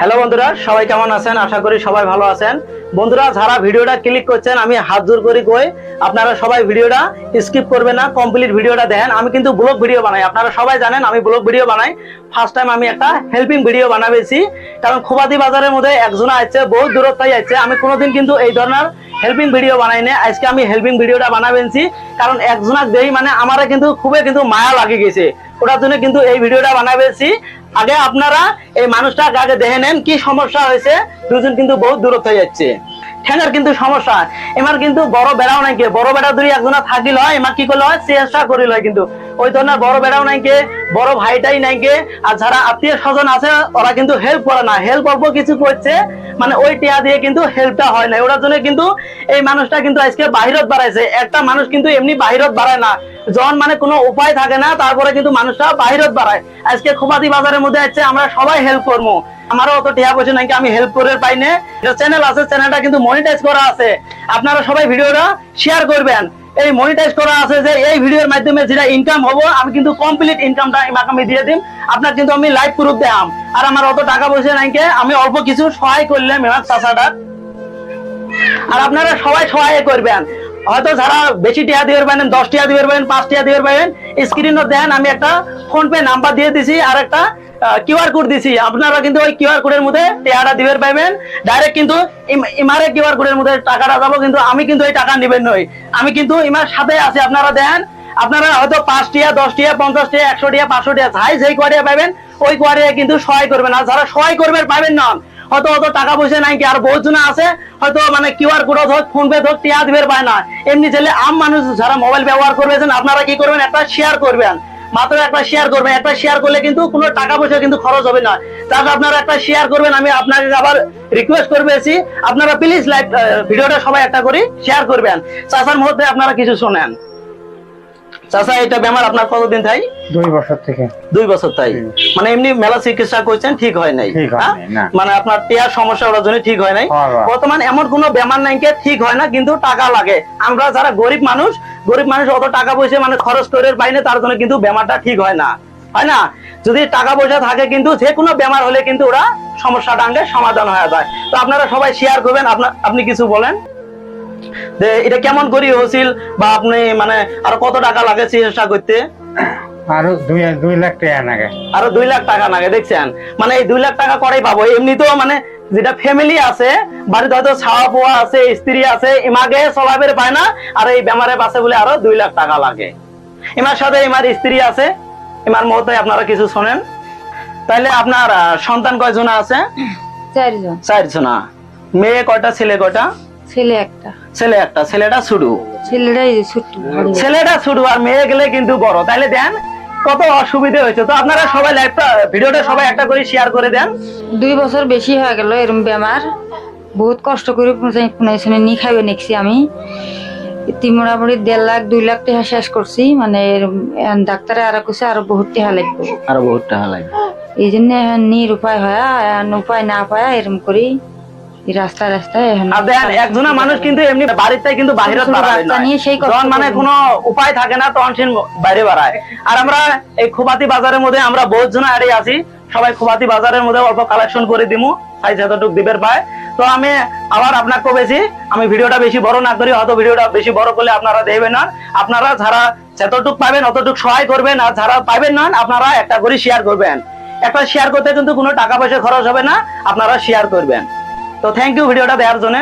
Hello বন্ধুরা, সবাই কেমন আছেন? আশা করি সবাই ভালো আছেন। বন্ধুরা, যারা ভিডিওটা ক্লিক করছেন, আমি হাত জোর করি কই, আপনারা সবাই ভিডিওটা স্কিপ করবেন না কমপ্লিট ভিডিওটা দেখেন। আমি কিন্তু ব্লগ ভিডিও বানাই। আপনারা সবাই জানেন, আমি ব্লগ ভিডিও বানাই। ফার্স্ট টাইম আমি একটা হেল্পিং ভিডিও বানাবেছি। কারণ খোবাদি বাজারের মধ্যে একজনা আছে বহু দূরত্বাই আছে। আমি কোনোদিন কিন্তু এই ধরনের হেল্পিং ভিডিও বানাই না আজকে আমি হেল্পিং ভিডিওটা বানাবেছি। কারণ একজনাক দেই মানে আমারে কিন্তু খুবই কিন্তু মায়া লাগে গেছে। ওটার জন্য কিন্তু এই ভিডিওটা বানাবেছি। আগে আপনারা এই মানুষটাকে আগে দেখে নেন কি সমস্যা হয়েছে। দুজন কিন্তু বহুত দূরত্ব হয়ে যাচ্ছে। ঠেঙ্গার কিন্তু সমস্যা। এমার কিন্তু বড় বেড়াও নাই কে। বড় বেড়া ধরি একজনা থাকিল হয়, এমার কি করলে হয়? চেষ্টা করিল হয় কিন্তু। ওই ধরনের বড় বেড়াও নাই কে, বড় ভাইটাই নাই কে। আর যারা আত্মীয় স্বজন আছে, ওরা কিন্তু হেল্প করে না। হেল্প অল্প কিছু করছে মানে ওই টিয়া দিয়ে কিন্তু হেল্পটা হয় না ওটার জন্য কিন্তু এই মানুষটা কিন্তু আজকে বাহিরত বাড়াইছে। একটা মানুষ কিন্তু এমনি বাহিরত বাড়ায় না। যখন মানে কোনো উপায় থাকে না, তারপরে কিন্তু মানুষটা বাহিরত বাড়ায়। আজকে খোবাদি বাজারের মধ্যে আছে, আমরা সবাই হেল্প করব। আমারও অত টিয়া পয়সা নাকি আমি হেল্প করে পাই না। চ্যানেল আছে চ্যানেলটা কিন্তু মনিটাইজ করা আছে। আপনারা সবাই ভিডিওটা শেয়ার করবেন। এই মনিটাইজ করা আছে যে এই ভিডিওর মাধ্যমে যেটা ইনকাম হব, আমি কিন্তু কমপ্লিট ইনকামটা আমি দিয়ে দিম। আপনার কিন্তু আমি লাইভ প্রুফ দেখাম। আর আমার অত টাকা পয়সা নাকি আমি অল্প কিছু সহায় করলাম এবার চাষাটা। আর আপনারা সবাই সহায় করবেন। হয়তো যারা বেশি টিয়া দিতে পারেন দশ টিয়া দিতে পারেন পাঁচ টিয়া দিতে পারেন স্ক্রিনও দেন, আমি একটা ফোন পে নাম্বার দিয়ে দিছি আর একটা কিউআর কোড দিছি। আপনারা কিন্তু ওই কিউআর কোডের মধ্যে টিয়াটা দিবে পাবেন ডাইরেক্ট কিন্তু ইমারে কিউআর কোডের মধ্যে টাকাটা যাব, কিন্তু আমি কিন্তু এই টাকা নিবেন নই। আমি কিন্তু ইমার সাথে আছি, আপনারা দেন। আপনারা হয়তো পাঁচ টিয়া, দশ টিয়া, পঞ্চাশ টিয়া, একশো টিয়া, পাঁচশো টিয়া, যাই, যেই কোয়ারিয়া পাবেন ওই কোয়ারিয়া কিন্তু সহায় করবেন। আর যারা সহায় করবেন পাবেন না। হয়তো অত টাকা পয়সা নাই কি, আর বহুত আছে, হয়তো মানে কিউআর কোড হোক ফোন পে হোক, টিয়া দিবে পায় না। এমনি ছেলে আম মানুষ যারা মোবাইল ব্যবহার করবেন আপনারা কি করবেন? একটা শেয়ার করবেন। মাত্র একটা শেয়ার করবেন। একটা শেয়ার করলে কিন্তু কোনো টাকা পয়সা কিন্তু খরচ হবে না। তাহলে আপনারা একটা শেয়ার করবেন, আমি আপনাকে আবার রিকোয়েস্ট করবেছি আপনারা প্লিজ লাইভ ভিডিওটা সবাই একটা করে শেয়ার করবেন। চাষার মধ্যে আপনারা কিছু শোনেন। চাষা এটা বেমার আপনার কতদিন থাই? দুই বছর থেকে। দুই বছর তাই? মানে এমনি মেলা চিকিৎসা করছেন ঠিক হয় নাই হয়। মানে আপনার টিয়ার সমস্যা জন্য ঠিক হয় নাই। বর্তমান এমন কোনো বেমার নাই কে ঠিক হয় না কিন্তু টাকা লাগে। আমরা যারা গরিব মানুষ গরিব মানুষ অত টাকা পয়সা মানে খরচ করে তার জন্য কিন্তু বেমারটা ঠিক হয় না। হয় না? যদি টাকা পয়সা থাকে কিন্তু যে কোনো বেমার হলে কিন্তু ওরা সমস্যাটা আগে সমাধান হয়ে যায়। তো আপনারা সবাই শেয়ার করবেন আপনার আপনি কিছু বলেন? যে এটা কেমন করি হয়েছিল বা আপনি মানে আর কত টাকা লাগে চিকিৎসা করতে? আরও দুই দুই লাখ টাকা নাগে। আরও দুই লাখ টাকা লাগে দেখছেন? মানে এই দুই লাখ টাকা করেই পাবো। এমনিতেও মানে যেটা ফ্যামিলি আছে বাড়িতে হয়তো ছাওয়া পোয়া আছে স্ত্রী আছে ইমাকে চলাবের পায় না আর এই বেমারে বাঁচে বলে আরও দুই লাখ টাকা লাগে। ইমার সাথে ইমার স্ত্রী আছে ইমার আপনারা কিছু শোনেন। তাইলে আপনার সন্তান কয়জন আছে? চারজন। চারজনা। মেয়ে কয়টা ছেলে কয়টা? ছেলে একটা। ছেলে একটা। ছেলেটা শুরু? ছেলেটাই ছেলেটা শুরু আর মেয়ে গেলে কিন্তু বড়। তাইলে দেন কত অসুবিধা হয়েছে? তো আপনারা সবাই লাইভটা ভিডিওটা সবাই একটা করে শেয়ার করে দেন। দুই বছর বেশি হয়ে গেল এরম বেমার। বহুত কষ্ট করে শুনে নি খাইবে নেছি আমি। মোটামুটি দেড় লাখ দুই লাখ টাকা শেষ করছি। মানে এরম, ডাক্তারে আরও কইছে আরও বহুত টাকা লাগবে। আরও বহুত টাকা লাগবে। এই জন্য এখন নির উপায় হয় উপায় না পায় এরম করি। এই রাস্তায় একজনা মানুষ কিন্তু এমনি বাড়িতে কিন্তু বাইরে যখন মানে। কোনো উপায় থাকে না তখন সে বাইরে বাড়ায়। আর আমরা এই খুবাতি বাজারের মধ্যে আমরা বহুত জন আরে আছি। সবাই খুবাতি বাজারের মধ্যে অল্প কালেকশন করে দিমু সাইজ এতটুক দিবের পায়। তো আমি আবার আপনাকে বেশি আমি ভিডিওটা বেশি বড় না করি হয়তো ভিডিওটা বেশি বড় করলে আপনারা দেখবেন না। আপনারা যারা যতটুক পাবেন অতটুক সহায় করবেন আর যারা পাবেন না আপনারা একটা করে শেয়ার করবেন। একটা শেয়ার করতে কিন্তু কোনো টাকা পয়সা খরচ হবে না আপনারা শেয়ার করবেন। তো থ্যাংক ইউ ভিডিওটা দেওয়ার জন্য।